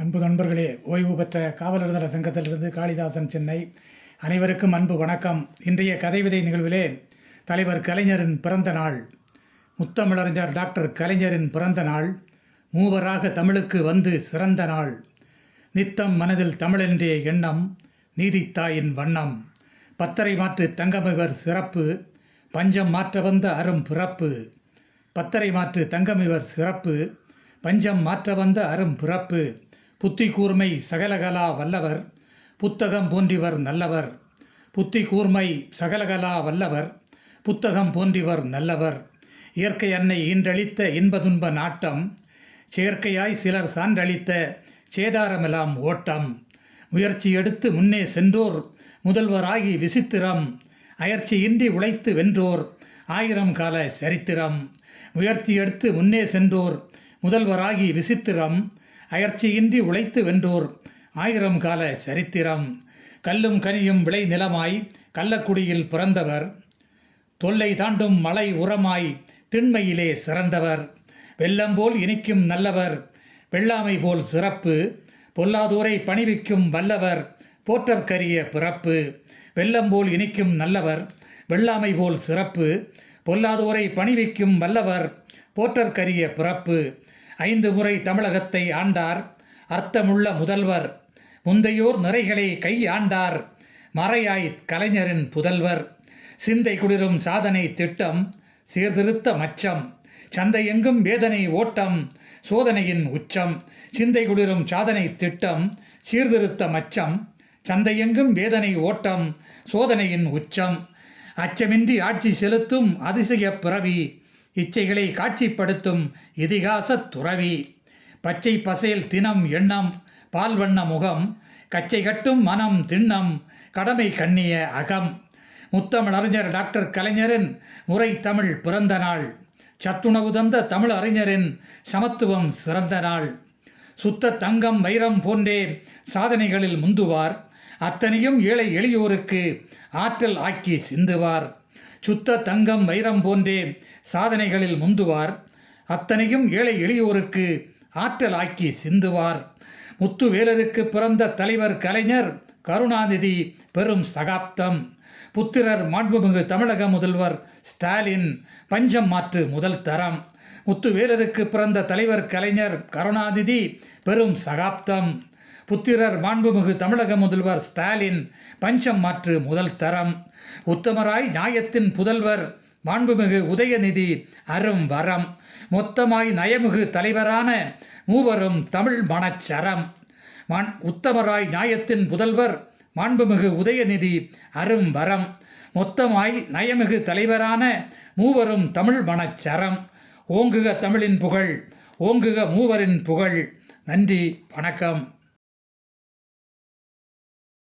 அன்பு நண்பர்களே ஓய்வு பெற்ற காவலர் சங்கத்திலிருந்து காளிதாசன் சென்னை. அனைவருக்கும் அன்பு வணக்கம். இன்றைய கதைவிதை நிகழ்விலே தலைவர் கலைஞரின் பிறந்த நாள் முத்தமிழறிஞர் டாக்டர் கலைஞரின் பிறந்த நாள் மூவராக தமிழுக்கு வந்து சிறந்த நாள் நித்தம் மனதில் தமிழென்றே எண்ணம் நீதித்தாயின் வண்ணம் பத்தரை மாற்று தங்கமிவர் சிறப்பு பஞ்சம் மாற்ற வந்த அரும் பிறப்பு பத்தரை மாற்று தங்கமிவர் சிறப்பு பஞ்சம் மாற்ற வந்த அரும் பிறப்பு புத்தி கூர்மை சகலகலா வல்லவர் புத்தகம் போன்றிவர் நல்லவர். புத்தி கூர்மை சகலகலா வல்லவர் புத்தகம் போன்றிவர் நல்லவர். இயற்கை அன்னை ஈன்றளித்த இன்பதுன்ப நாட்டம் செயற்கையாய் சிலர் சான்றளித்த சேதாரமெல்லாம் ஓட்டம். முயற்சி எடுத்து முன்னே சென்றோர் முதல்வராகி விசித்திரம். அயற்சியின்றி உழைத்து வென்றோர் ஆயிரம் கால சரித்திரம். முயற்சி எடுத்து முன்னே சென்றோர் முதல்வராகி விசித்திரம். அயற்சியின்றி உழைத்து வென்றோர். ஆயிரம் கால சரித்திரம். கல்லும் கனியும் விளை நிலமாய் கள்ளக்குடியில் பிறந்தவர். தொல்லை தாண்டும் மலை உரமாய் திண்மையிலே சிறந்தவர். வெள்ளம் போல் இனிக்கும் நல்லவர். வெள்ளாமை போல் சிறப்பு. பொல்லாதோரை பணிவிக்கும் வல்லவர். போற்றற்கரிய பிறப்பு. வெள்ளம் போல் இனிக்கும் நல்லவர். வெள்ளாமை போல் சிறப்பு. பொல்லாதோரை பணிவிக்கும் வல்லவர். போற்றற்கரிய பிறப்பு. ஐந்து முறை தமிழகத்தை ஆண்டார். அர்த்தமுள்ள முதல்வர். முந்தையோர் நிறைகளை கை ஆண்டார். மறையாய் கலைஞரின் புதல்வர். சிந்தை குளிரும் சாதனை திட்டம். சீர்திருத்த மச்சம். சந்தையெங்கும் வேதனை ஓட்டம். சோதனையின் உச்சம். சிந்தை குளிரும் சாதனை திட்டம். சீர்திருத்த மச்சம். சந்தையெங்கும் வேதனை ஓட்டம். சோதனையின் உச்சம். அச்சமின்றி ஆட்சி செலுத்தும் அதிசய பிறவி. இச்சைகளை காட்சிப்படுத்தும் இதிகாச துறவி. பச்சை பசேல் தினம் எண்ணம் பால்வண்ண முகம் கச்சை கட்டும் மனம் திண்ணம் கடமை கண்ணிய அகம். முத்தமிழறிஞர் டாக்டர் கலைஞரின் முறை தமிழ் பிறந்த நாள் சத்துணவு தந்த தமிழ் அறிஞரின் சமத்துவம் சிறந்த நாள். சுத்த தங்கம் வைரம் போன்றே சாதனைகளில் முந்துவார் அத்தனையும் ஏழை எளியோருக்கு ஆற்றல் ஆக்கி சிந்துவார். சுத்த தங்கம் வைரம் போன்றே சாதனைகளில் முந்துவார். அத்தனையும் ஏழை எளியோருக்கு ஆற்றலாக்கி சிந்துவார். முத்துவேலருக்கு பிறந்த தலைவர் கலைஞர் கருணாநிதி பெரும் சகாப்தம். புத்திரர் மாண்புமிகு தமிழக முதல்வர் ஸ்டாலின் பஞ்சம் மாற்று முதல் தரம். முத்துவேலருக்கு பிறந்த தலைவர் கலைஞர் கருணாநிதி பெரும் சகாப்தம். புத்திரர் மாண்புமிகு தமிழக முதல்வர் ஸ்டாலின் பஞ்சம் மாற்று முதல் தரம். உத்தமராய் நியாயத்தின் புதல்வர் மாண்புமிகு உதயநிதி அரும் வரம் மொத்தமாய் நயமிகு தலைவரான மூவரும் தமிழ் மனச்சரம். மான் உத்தமராய் நியாயத்தின் புதல்வர் மாண்புமிகு உதயநிதி அரும் வரம் மொத்தமாய் நயமிகு தலைவரான மூவரும் தமிழ் மனச்சரம். ஓங்குக தமிழின் புகழ் ஓங்குக மூவரின் புகழ். நன்றி வணக்கம்.